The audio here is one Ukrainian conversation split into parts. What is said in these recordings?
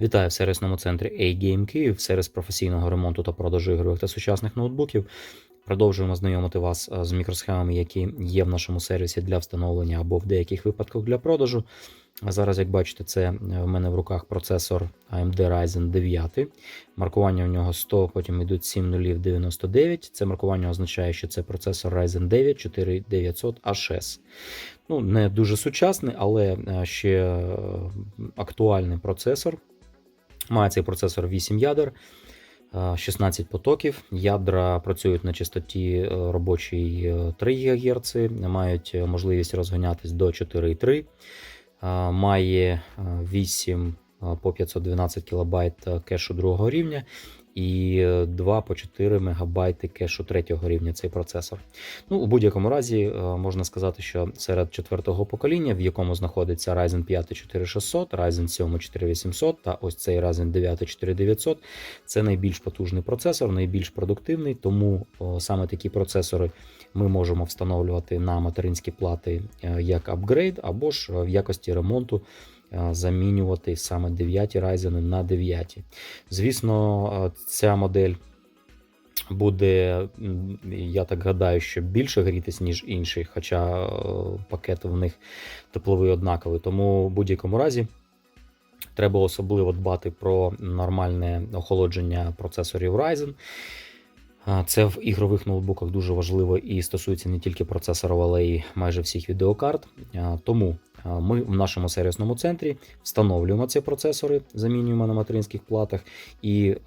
Вітаю в сервісному центрі A-Game Київ, сервіс професійного ремонту та продажу ігрових та сучасних ноутбуків. Продовжуємо знайомити вас е, з мікросхемами, які є в нашому сервісі для встановлення або в деяких випадках для продажу. Зараз, як бачите, це е, в мене в руках процесор AMD Ryzen 9. Маркування у нього 100, потім йдуть 7099. Це маркування означає, що це процесор Ryzen 9 4900HS. Ну, не дуже сучасний, але е, ще актуальний процесор. Має цей процесор 8 ядер, е, 16 потоків. Ядра працюють на частоті е, робочій е, 3 ГГц, мають е, можливість розганятись до 4,3. Е, Має е, 8 е, по 512 кБ кешу другого рівня і е, 2 по 4 МБ кешу третього рівня цей процесор. Ну, у будь-якому разі е, можна сказати, що серед четвертого покоління, в якому знаходиться Ryzen 5 4600, Ryzen 7 4800 та ось цей Ryzen 9 4900, це найбільш потужний процесор, найбільш продуктивний, тому саме такі процесори ми можемо встановлювати на материнські плати е, як апгрейд, або ж е, в якості ремонту е, замінювати саме 9 Ryzen на 9. Звісно, е, ця модель буде, я так гадаю, що більше грітись, ніж інші, хоча е, пакет в них тепловий однаковий. Тому в будь-якому разі треба особливо дбати про нормальне охолодження процесорів Ryzen. Це в ігрових ноутбуках дуже важливо і стосується не тільки процесорів, але й майже всіх відеокарт. Тому ми в нашому сервісному центрі встановлюємо ці процесори, замінюємо на материнських платах, і е,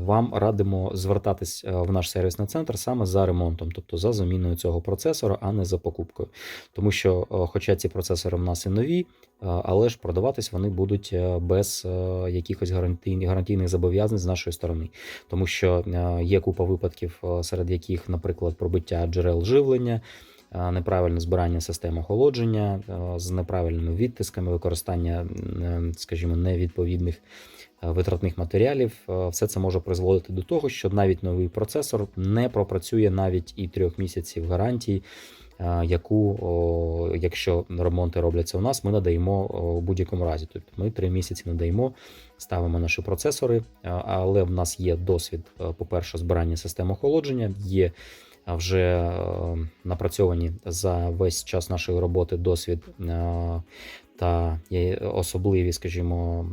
вам радимо звертатись е, в наш сервісний центр саме за ремонтом, тобто за заміною цього процесора, а не за покупкою. Тому що, е, хоча ці процесори в нас і нові, е, але ж продаватись вони будуть без якихось гарантійних, гарантійних зобов'язань з нашої сторони. Тому що є купа випадків, серед яких, наприклад, пробиття джерел живлення. Неправильне збирання систем охолодження з неправильними відтисками, використання, е, скажімо, невідповідних е, витратних матеріалів, Е, все це може призводити до того, що навіть новий процесор не пропрацює навіть і трьох місяців гарантії, яку, якщо ремонти робляться у нас, ми надаємо у будь-якому разі. Тобто ми три місяці надаємо, ставимо наші процесори, але в нас є досвід, по-перше, збирання систем охолодження, є вже е, напрацьовані за весь час нашої роботи досвід е, та особливі, скажімо,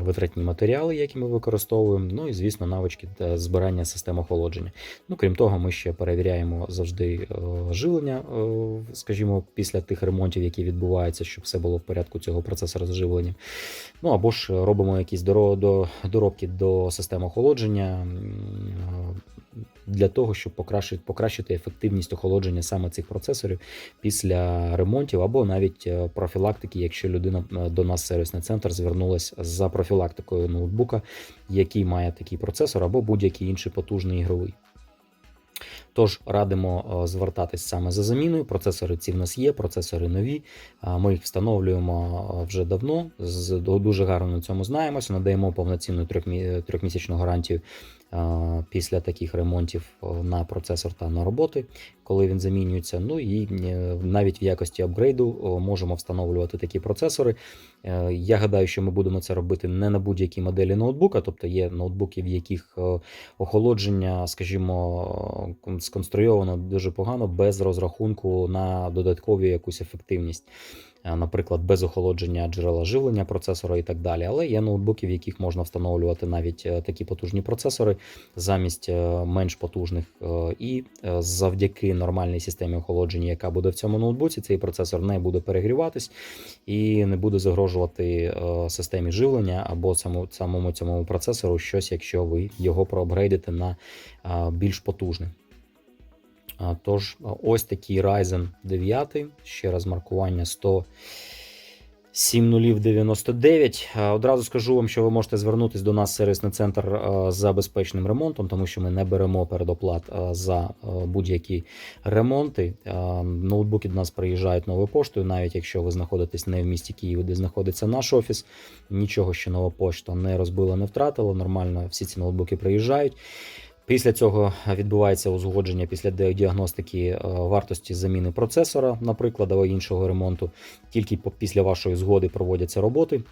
витратні матеріали, які ми використовуємо. Ну і звісно, навички та збирання систем охолодження. Ну, крім того, ми ще перевіряємо завжди е, живлення, е, скажімо, після тих ремонтів, які відбуваються, щоб все було в порядку цього процесора з живленням. Ну або ж робимо якісь доро- до- доробки до систем охолодження. Для того, щоб покращити, покращити ефективність охолодження саме цих процесорів після ремонтів, або навіть е, профілактики, якщо людина е, до нас сервісний центр звернулася за профілактикою ноутбука, який має такий процесор, або будь-який інший потужний ігровий. Тож радимо е, звертатись саме за заміною. Процесори ці в нас є, процесори нові. Ми їх встановлюємо е, вже давно. З дуже гарно на цьому знаємося. Надаємо повноцінну трьохмісячну гарантію е, після таких ремонтів на процесор та на роботи, коли він замінюється. Ну і навіть в якості апгрейду можемо встановлювати такі процесори. Я гадаю, що ми будемо це робити не на будь-якій моделі ноутбука, тобто є ноутбуки, в яких охолодження, скажімо, сконструйовано дуже погано без розрахунку на додаткову якусь ефективність. Е, Наприклад, без охолодження джерела живлення процесора і так далі. Але є ноутбуки, в яких можна встановлювати навіть е, такі потужні процесори замість е, менш потужних. І завдяки нормальній системі охолодження, яка буде в цьому ноутбуці, цей процесор не буде перегріватись і не буде загрожувати системі живлення або самому, цьому процесору щось, якщо ви його проапгрейдите на більш потужний. Тож, ось такий Ryzen 9, ще раз маркування 100. 7099. Одразу скажу вам, що ви можете звернутися до нас в сервісний центр за безпечним ремонтом, тому що ми не беремо передоплат за будь-які ремонти. Ноутбуки до нас приїжджають новою поштою, навіть якщо ви знаходитесь не в місті Києві, де знаходиться наш офіс. Нічого ще нова пошта не розбила, не втратила. Нормально всі ці ноутбуки приїжджають. Після цього відбувається узгодження після діагностики е, вартості заміни процесора, наприклад, або іншого ремонту. Тільки після вашої згоди проводяться роботи.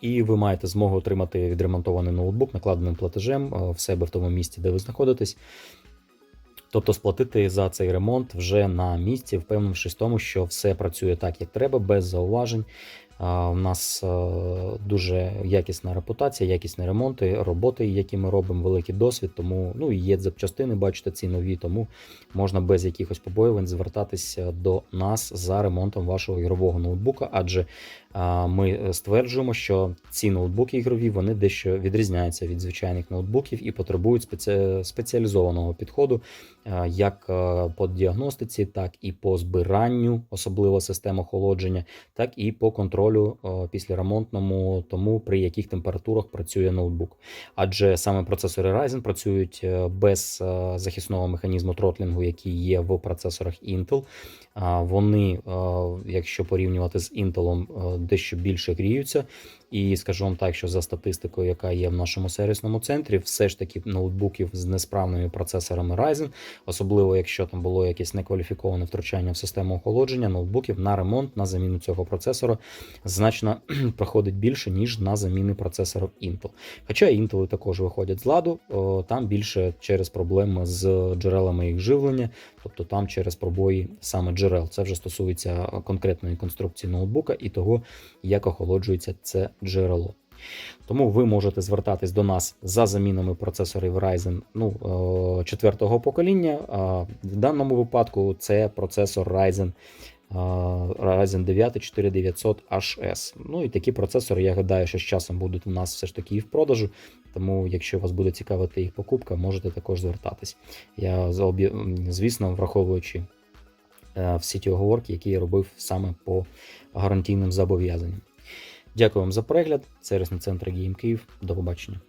і ви маєте змогу отримати відремонтований ноутбук накладеним платежем е, в себе в тому місці, де ви знаходитесь. Тобто сплатити за цей ремонт вже на місці, впевнившись в тому, що все працює так, як треба, без зауважень. У нас е, дуже якісна репутація, якісні ремонти, роботи, які ми робимо, великий досвід. Тому ну і є запчастини, бачите, ці нові, тому можна без якихось побоювань звертатися до нас за ремонтом вашого ігрового ноутбука, адже ми стверджуємо, що ці ноутбуки ігрові вони дещо відрізняються від звичайних ноутбуків і потребують спеці... спеціалізованого підходу, як по діагностиці, так і по збиранню, особливо систем охолодження, так і по контролю післяремонтному, тому при яких температурах працює ноутбук. Адже саме процесори Ryzen працюють е, без е, захисного механізму тротлінгу, який є в процесорах Intel. Вони, якщо порівнювати з Intel, дещо більше гріються. І скажу вам так, що за статистикою, яка є в нашому сервісному центрі, все ж таки ноутбуків з несправними процесорами Ryzen, особливо якщо там було якесь некваліфіковане втручання в систему охолодження, ноутбуків на ремонт, на заміну цього процесора значно проходить більше, ніж на заміни процесорів Intel. Хоча Intel також виходять з ладу, там більше через проблеми з джерелами їх живлення, тобто там через пробої саме джерел. Це вже стосується конкретної конструкції ноутбука і того, як охолоджується це джерело. Тому ви можете звертатись до нас за замінами процесорів Ryzen ну, е, четвертого покоління. В даному випадку це процесор Ryzen е, Ryzen 9 4900 HS. Ну і такі процесори, я гадаю, що з часом будуть у нас все ж таки і в продажу. Тому, якщо вас буде цікавити їх покупка, можете також звертатись. Я звісно, враховуючи е, всі ті оговорки, які я робив саме по гарантійним зобов'язанням. Дякую вам за перегляд. Сервісний центр Київ. До побачення.